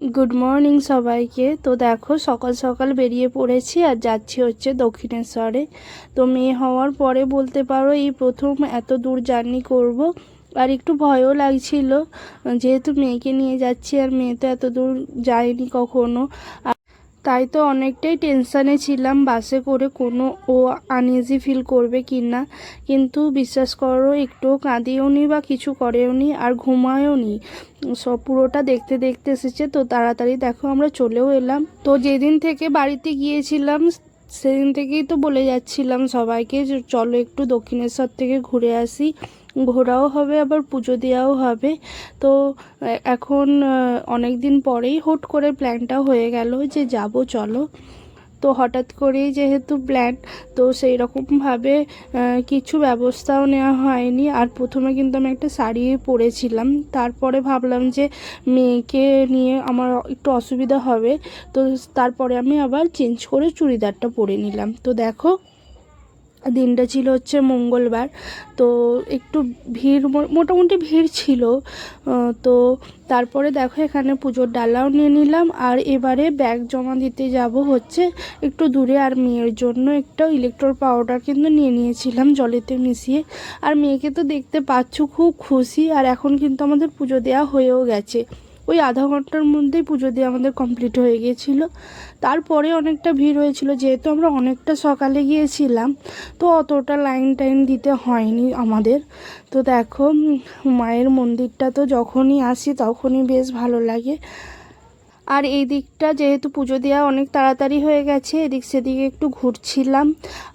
Good morning সবাইকে। তো দেখো, সকাল সকাল বেরিয়ে পড়েছি আর যাচ্ছি হচ্ছে দক্ষিণেশ্বরে। তো মেয়ে হওয়ার পরে বলতে পারো এই প্রথম এত দূর জার্নি করব আর একটু ভয়ও লাগছিল। যেহেতু মেয়েকে নিয়ে যাচ্ছি আর মেয়ে তো এত দূর যায়নি কখনো। তাই তো অনেকটাই টেনশানে ছিলাম বাসে করে কোনো ও আনইজি ফিল করবে কি না। কিন্তু বিশ্বাস করো, একটুও কাঁদিও নি বা কিছু করেও নি আর ঘুমায়ও নি। সব পুরোটা দেখতে দেখতে এসেছে, তো তাড়াতাড়ি দেখো আমরা চলেও এলাম। তো যেদিন থেকে বাড়িতে গিয়েছিলাম, সেদিন থেকেই তো বলে যাচ্ছিলাম সবাইকে চলো একটু দক্ষিণেশ্বর থেকে ঘুরে আসি। ঘোরাও হবে, আবার পুজো দেওয়াও হবে। তো এখন অনেক দিন পরেই হুট করে প্ল্যানটা হয়ে গেল যে যাব, চলো। তো হঠাৎ করেই যেহেতু প্ল্যান তো সেই রকমভাবে কিছু ব্যবস্থাও নেওয়া হয়নি। আর প্রথমে কিন্তু আমি একটা শাড়ি পরেছিলাম। তারপরে ভাবলাম যে মেয়েকে নিয়ে আমার একটু অসুবিধা হবে। তো তারপরে আমি আবার চেঞ্জ করে চুড়িদারটা পরে নিলাম। তো দেখো দিনটা ছিল হচ্ছে মঙ্গলবার। তো একটু ভিড় মোটামুটি ভিড় ছিল। তো তারপরে দেখো এখানে পুজোর ডালাও নিয়ে নিলাম। আর এবারে ব্যাগ জমা দিতে যাব হচ্ছে একটু দূরে। আর মেয়ের জন্য একটা ইলেকট্রল পাউডার কিন্তু নিয়ে নিয়েছিলাম জলেতে মিশিয়ে। আর মেয়েকে তো দেখতে পাচ্ছ, খুব খুশি। আর এখন কিন্তু আমাদের পুজো দেওয়া হয়েও গেছে। ওই আধা ঘণ্টার মধ্যেই পুজো দিয়ে আমাদের কমপ্লিট হয়ে গিয়েছিল। তারপরে অনেকটা ভিড় হয়েছিল, যেহেতু আমরা অনেকটা সকালে গিয়েছিলাম, তো অতটা লাইন টাইন দিতে হয়নি আমাদের। তো দেখো, মায়ের মন্দিরটা তো যখনই আসি তখনই বেশ ভালো লাগে। আর এই দিকটা যেহেতু পুজো দেওয়া অনেক তাড়াতাড়ি হয়ে গেছে, এদিক সেদিকে একটু ঘুরছিলাম।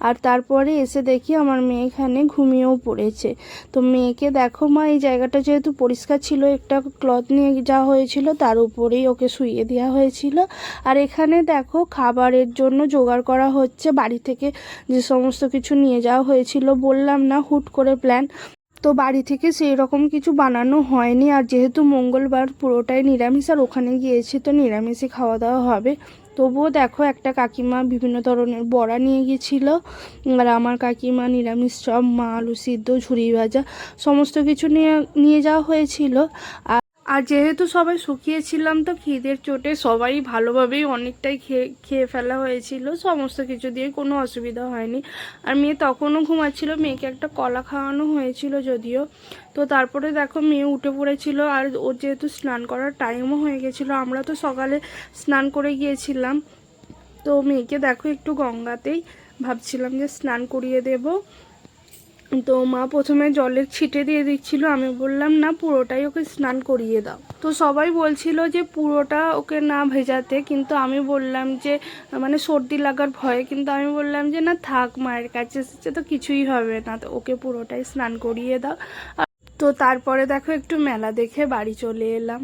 আর তারপরে এসে দেখি আমার মেয়ে এখানে ঘুমিয়েও পড়েছে। তো মেয়েকে দেখো মা, এই জায়গাটা যেহেতু পরিষ্কার ছিল, একটা ক্লথ নিয়ে যাওয়া হয়েছিল তার উপরেই ওকে শুইয়ে দেওয়া হয়েছিল। আর এখানে দেখো খাবারের জন্য জোগাড় করা হচ্ছে, বাড়ি থেকে যে সমস্ত কিছু নিয়ে যাওয়া হয়েছিল বললাম না, হুট করে প্ল্যান তো বাড়ি থেকে সেই রকম কিছু বানানো হয়নি। আর যেহেতু মঙ্গলবার পুরোটাই নিরামিষ, আর ওখানে গিয়েছি তো নিরামিষই খাওয়া দাওয়া হবে। তবুও দেখো, একটা কাকিমা বিভিন্ন ধরনের বড়া নিয়ে গিয়েছিল। আর আমার কাকিমা নিরামিষ চপ, মা আলু সিদ্ধ, ঝুড়ি ভাজা, সমস্ত কিছু নিয়ে নিয়ে যাওয়া হয়েছিল। আর আর যেহেতু সবাই শুকিয়েছিলাম তো খিদের চোটে সবাই ভালোভাবেই অনেকটাই খেয়ে খেয়ে ফেলা হয়েছিল। সমস্ত কিছু দিয়ে কোনো অসুবিধা হয়নি। আর মেয়ে তখনও ঘুমাচ্ছিল। মেয়েকে একটা কলা খাওয়ানো হয়েছিল যদিও। তো তারপরে দেখো মেয়ে উঠে পড়েছিল। আর ওর যেহেতু স্নান করার টাইমও হয়ে গেছিল, আমরা তো সকালে স্নান করে গিয়েছিলাম। তো মেয়েকে দেখো একটু গঙ্গাতেই ভাবছিলাম যে স্নান করিয়ে দেবো। তো মা প্রথমে জলের ছিটে দিয়ে দিচ্ছিল, আমি বললাম, না, পুরোটাই ওকে স্নান করিয়ে দাও। তো সবাই বলছিল যে, পুরোটা ওকে না ভেজাতে। কিন্তু আমি বললাম যে মানে সর্দি লাগার ভয়ে, কিন্তু আমি বললাম যে, না, থাক, মায়ের কাছে এসেছে তো কিছুই হবে না, তো ওকে পুরোটাই স্নান করিয়ে দাও। তো তারপরে দেখো একটু মেলা দেখে বাড়ি চলে এলাম।